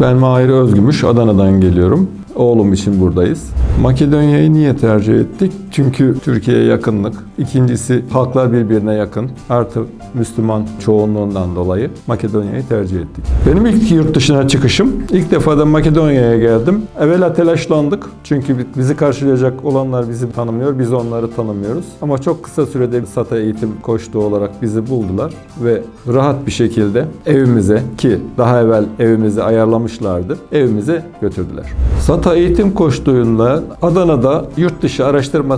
Ben Mahir Özgümüş, Adana'dan geliyorum. Oğlum için buradayız. Makedonya'yı niye tercih ettik? Çünkü Türkiye'ye yakınlık. İkincisi halklar birbirine yakın. Artı Müslüman çoğunluğundan dolayı Makedonya'yı tercih ettik. Benim ilk yurt dışına çıkışım, ilk defa da Makedonya'ya geldim. Evvela telaşlandık. Çünkü bizi karşılayacak olanlar bizi tanımıyor, biz onları tanımıyoruz. Ama çok kısa sürede SATA eğitim koçluğu olarak bizi buldular ve rahat bir şekilde evimize ki daha evvel evimizi ayarlamışlardı, evimize götürdüler. SATA eğitim koçluğunda Adana'da yurt dışı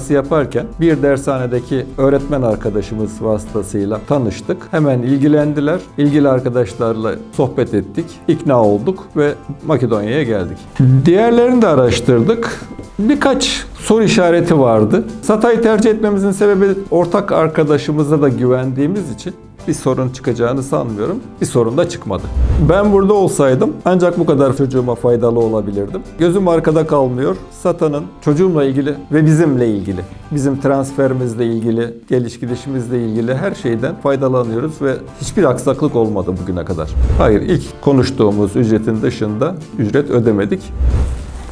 araştırması yaparken bir dershanedeki öğretmen arkadaşımız vasıtasıyla tanıştık. Hemen ilgilendiler. İlgili arkadaşlarla sohbet ettik, ikna olduk ve Makedonya'ya geldik. Diğerlerini de araştırdık. Birkaç soru işareti vardı. SATA'yı tercih etmemizin sebebi ortak arkadaşımıza da güvendiğimiz için bir sorun çıkacağını sanmıyorum. Bir sorun da çıkmadı. Ben burada olsaydım ancak bu kadar çocuğuma faydalı olabilirdim. Gözüm arkada kalmıyor. SATA'nın çocuğumla ilgili ve bizimle ilgili, bizim transferimizle ilgili, geliş gidişimizle ilgili her şeyden faydalanıyoruz ve hiçbir aksaklık olmadı bugüne kadar. Hayır, ilk konuştuğumuz ücretin dışında ücret ödemedik.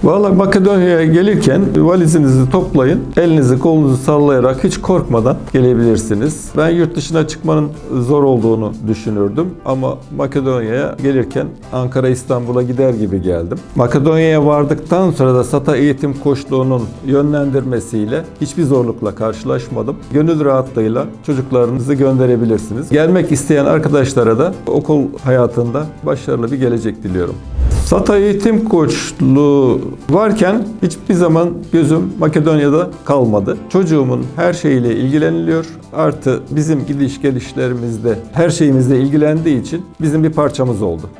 Vallahi Makedonya'ya gelirken valizinizi toplayın, elinizi kolunuzu sallayarak hiç korkmadan gelebilirsiniz. Ben yurt dışına çıkmanın zor olduğunu düşünürdüm ama Makedonya'ya gelirken Ankara İstanbul'a gider gibi geldim. Makedonya'ya vardıktan sonra da SATA eğitim koçluğunun yönlendirmesiyle hiçbir zorlukla karşılaşmadım. Gönül rahatlığıyla çocuklarınızı gönderebilirsiniz. Gelmek isteyen arkadaşlara da okul hayatında başarılı bir gelecek diliyorum. SATA eğitim koçluğu varken hiçbir zaman gözüm Makedonya'da kalmadı. Çocuğumun her şeyiyle ilgileniliyor. Artı bizim gidiş gelişlerimizde her şeyimizle ilgilendiği için bizim bir parçamız oldu.